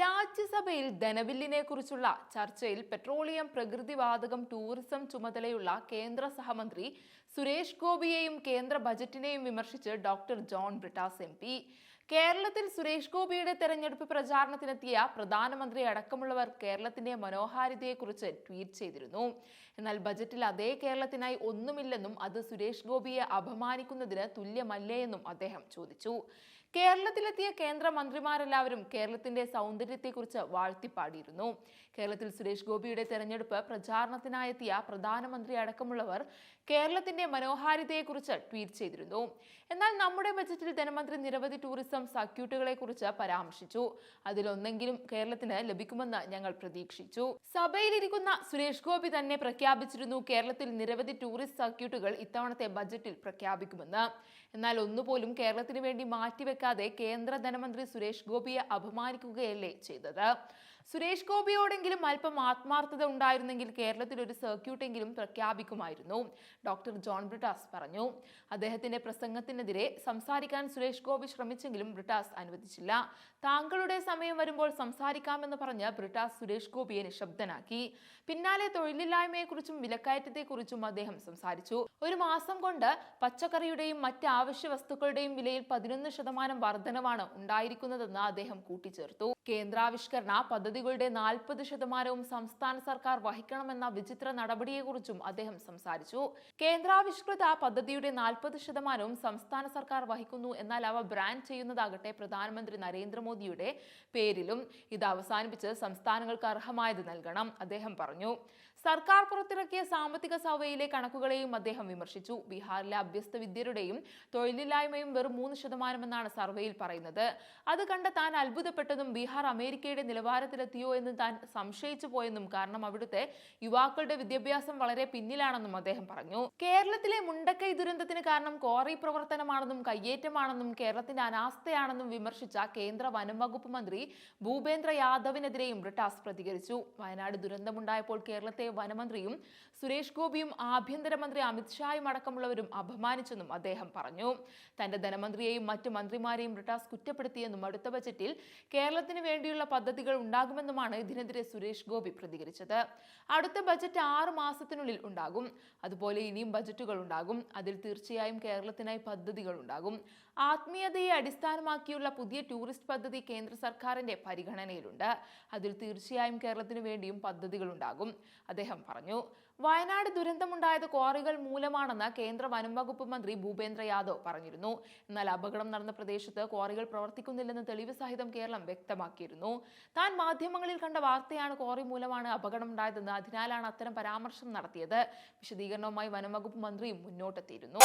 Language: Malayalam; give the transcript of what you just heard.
രാജ്യസഭയിൽ ധനബില്ലിനെ കുറിച്ചുള്ള ചർച്ചയിൽ പെട്രോളിയം പ്രകൃതിവാതകം ടൂറിസം ചുമതലയുള്ള കേന്ദ്ര സഹമന്ത്രി സുരേഷ് ഗോപിയെയും കേന്ദ്ര ബജറ്റിനെയും വിമർശിച്ച് doctor John Brittas M P. കേരളത്തിൽ സുരേഷ് ഗോപിയുടെ തെരഞ്ഞെടുപ്പ് പ്രചാരണത്തിനെത്തിയ പ്രധാനമന്ത്രി അടക്കമുള്ളവർ കേരളത്തിന്റെ മനോഹാരിതയെക്കുറിച്ച് ട്വീറ്റ് ചെയ്തിരുന്നു. എന്നാൽ ബജറ്റിൽ അതേ കേരളത്തിനായി ഒന്നുമില്ലെന്നും അത് സുരേഷ് ഗോപിയെ അപമാനിക്കുന്നതിന് തുല്യമല്ലേ എന്നും അദ്ദേഹം ചോദിച്ചു. കേരളത്തിലെത്തിയ കേന്ദ്രമന്ത്രിമാരെല്ലാവരും കേരളത്തിന്റെ സൗന്ദര്യത്തെക്കുറിച്ച് വാഴ്ത്തിപ്പാടിയിരുന്നു. കേരളത്തിൽ സുരേഷ് ഗോപിയുടെ തെരഞ്ഞെടുപ്പ് പ്രചാരണത്തിനായെത്തിയ പ്രധാനമന്ത്രി അടക്കമുള്ളവർ കേരളത്തിന്റെ മനോഹാരിതയെക്കുറിച്ച് ട്വീറ്റ് ചെയ്തിരുന്നു. എന്നാൽ നമ്മുടെ ബജറ്റിൽ ധനമന്ത്രി നിരവധി ടൂറിസം സർക്യൂട്ടുകളെക്കുറിച്ച് പരാമർശിച്ചു. അതിലൊന്നെങ്കിലും കേരളത്തിന് ലഭിക്കുമെന്ന് ഞങ്ങൾ പ്രതീക്ഷിച്ചു. സഭയിലിരിക്കുന്ന സുരേഷ് ഗോപി തന്നെ പ്രഖ്യാപിച്ചിരുന്നു കേരളത്തിൽ നിരവധി ടൂറിസ്റ്റ് സർക്യൂട്ടുകൾ ഇത്തവണത്തെ ബജറ്റിൽ പ്രഖ്യാപിക്കുമെന്ന്. എന്നാൽ ഒന്നുപോലും കേരളത്തിന് വേണ്ടി മാറ്റിവെക്കാതെ കേന്ദ്ര ധനമന്ത്രി സുരേഷ് ഗോപിയെ അപമാനിക്കുകയല്ലേ ചെയ്തത്? സുരേഷ് ഗോപിയോടെങ്കിലും അല്പം ആത്മാർത്ഥത ഉണ്ടായിരുന്നെങ്കിൽ കേരളത്തിൽ ഒരു സർക്യൂട്ടെങ്കിലും പ്രഖ്യാപിക്കുമായിരുന്നു. ഡോക്ടർ ജോൺ ബ്രിട്ടാസ് പറഞ്ഞു. അദ്ദേഹത്തിന്റെ പ്രസംഗത്തിനെതിരെ സംസാരിക്കാൻ സുരേഷ് ഗോപി ശ്രമിച്ചെങ്കിലും ബ്രിട്ടാസ് അനുവദിച്ചില്ല. താങ്കളുടെ സമയം വരുമ്പോൾ സംസാരിക്കാമെന്ന് പറഞ്ഞ് ബ്രിട്ടാസ് സുരേഷ് ഗോപിയെ നിശബ്ദനാക്കി. പിന്നാലെ തൊഴിലില്ലായ്മയെക്കുറിച്ചും വിലക്കയറ്റത്തെക്കുറിച്ചും അദ്ദേഹം സംസാരിച്ചു. ഒരു മാസം കൊണ്ട് പച്ചക്കറിയുടെയും മറ്റ് ആവശ്യ വസ്തുക്കളുടെയും വിലയിൽ പതിനൊന്ന് ശതമാനം വർധനവാണ് ഉണ്ടായിരിക്കുന്നതെന്ന് അദ്ദേഹം കൂട്ടിച്ചേർത്തു. കേന്ദ്രാവിഷ്കരണ പദ്ധതികളുടെ നാൽപ്പത് ശതമാനവും സംസ്ഥാന സർക്കാർ വഹിക്കണമെന്ന വിചിത്ര നടപടിയെക്കുറിച്ചും അദ്ദേഹം സംസാരിച്ചു. കേന്ദ്രാവിഷ്കൃത പദ്ധതിയുടെ നാൽപ്പത് ശതമാനവും സംസ്ഥാന സർക്കാർ വഹിക്കുന്നു എന്നാൽ അവ ബ്രാൻഡ് ചെയ്യുന്നതാകട്ടെ പ്രധാനമന്ത്രി നരേന്ദ്രമോദിയുടെ പേരിലും. ഇത് അവസാനിപ്പിച്ച് സംസ്ഥാനങ്ങൾക്ക് അർഹമായത് നൽകണം അദ്ദേഹം പറഞ്ഞു. സർക്കാർ പുറത്തിറക്കിയ സാമ്പത്തിക സർവേയിലെ കണക്കുകളെയും അദ്ദേഹം വിമർശിച്ചു. ബീഹാറിലെ അഭ്യസ്ത വിദ്യരുടെയും തൊഴിലില്ലായ്മയും വെറും മൂന്ന് ശതമാനമെന്നാണ് സർവേയിൽ പറയുന്നത്. അത് കണ്ട് താൻ അത്ഭുതപ്പെട്ടതും ബീഹാർ അമേരിക്കയുടെ നിലവാരത്തിലെത്തിയോ എന്ന് താൻ സംശയിച്ചു പോയെന്നും കാരണം അവിടുത്തെ യുവാക്കളുടെ വിദ്യാഭ്യാസം വളരെ പിന്നിലാണെന്നും അദ്ദേഹം പറഞ്ഞു. കേരളത്തിലെ മുണ്ടക്കൈ ദുരന്തത്തിന് കാരണം ക്വാറി പ്രവർത്തനമാണെന്നും കയ്യേറ്റമാണെന്നും കേരളത്തിന്റെ അനാസ്ഥയാണെന്നും വിമർശിച്ച കേന്ദ്ര വനം വകുപ്പ് മന്ത്രി ഭൂപേന്ദ്ര യാദവിനെതിരെയും ബ്രിട്ടാസ് പ്രതികരിച്ചു. വയനാട് ദുരന്തമുണ്ടായപ്പോൾ കേരളത്തെ വനമന്ത്രിയും സുരേഷ് ഗോപിയും ആഭ്യന്തരമന്ത്രി അമിത്ഷായും അടക്കമുള്ളവരും അപമാനിച്ചെന്നും അദ്ദേഹം പറഞ്ഞു. തന്റെ ധനമന്ത്രിയെയും മറ്റു മന്ത്രിമാരെയും ബ്രിട്ടാസ് കുറ്റപ്പെടുത്തിയെന്നും അടുത്ത ബജറ്റിൽ കേരളത്തിന് വേണ്ടിയുള്ള പദ്ധതികൾ ഉണ്ടാകുമെന്നുമാണ് ഇതിനെതിരെ സുരേഷ് ഗോപി പ്രതികരിച്ചത്. അടുത്ത ബജറ്റ് ആറ് മാസത്തിനുള്ളിൽ ഉണ്ടാകും. അതുപോലെ ഇനിയും ബജറ്റുകൾ ഉണ്ടാകും. അതിൽ തീർച്ചയായും കേരളത്തിനായി പദ്ധതികൾ ഉണ്ടാകും. ആത്മീയതയെ അടിസ്ഥാനമാക്കിയുള്ള പുതിയ ടൂറിസ്റ്റ് പദ്ധതി കേന്ദ്ര സർക്കാരിന്റെ പരിഗണനയിലുണ്ട്. അതിൽ തീർച്ചയായും കേരളത്തിനു വേണ്ടിയും പദ്ധതികൾ ഉണ്ടാകും. അദ്ദേഹം പറഞ്ഞു വയനാട് ദുരന്തമുണ്ടായത് ക്വാറികൾ മൂലമാണെന്ന് കേന്ദ്ര വനം വകുപ്പ് മന്ത്രി ഭൂപേന്ദ്ര യാദവ് പറഞ്ഞിരുന്നു. എന്നാൽ അപകടം നടന്ന പ്രദേശത്ത് ക്വാറികൾ പ്രവർത്തിക്കുന്നില്ലെന്ന് തെളിവ് സഹിതം കേരളം വ്യക്തമാക്കിയിരുന്നു. താൻ മാധ്യമങ്ങളിൽ കണ്ട വാർത്തയാണ് കോറി മൂലമാണ് അപകടമുണ്ടായതെന്ന് അതിനാലാണ് അത്തരം പരാമർശം നടത്തിയത്. വിശദീകരണവുമായി വനംവകുപ്പ് മന്ത്രിയും മുന്നോട്ടെത്തിയിരുന്നു.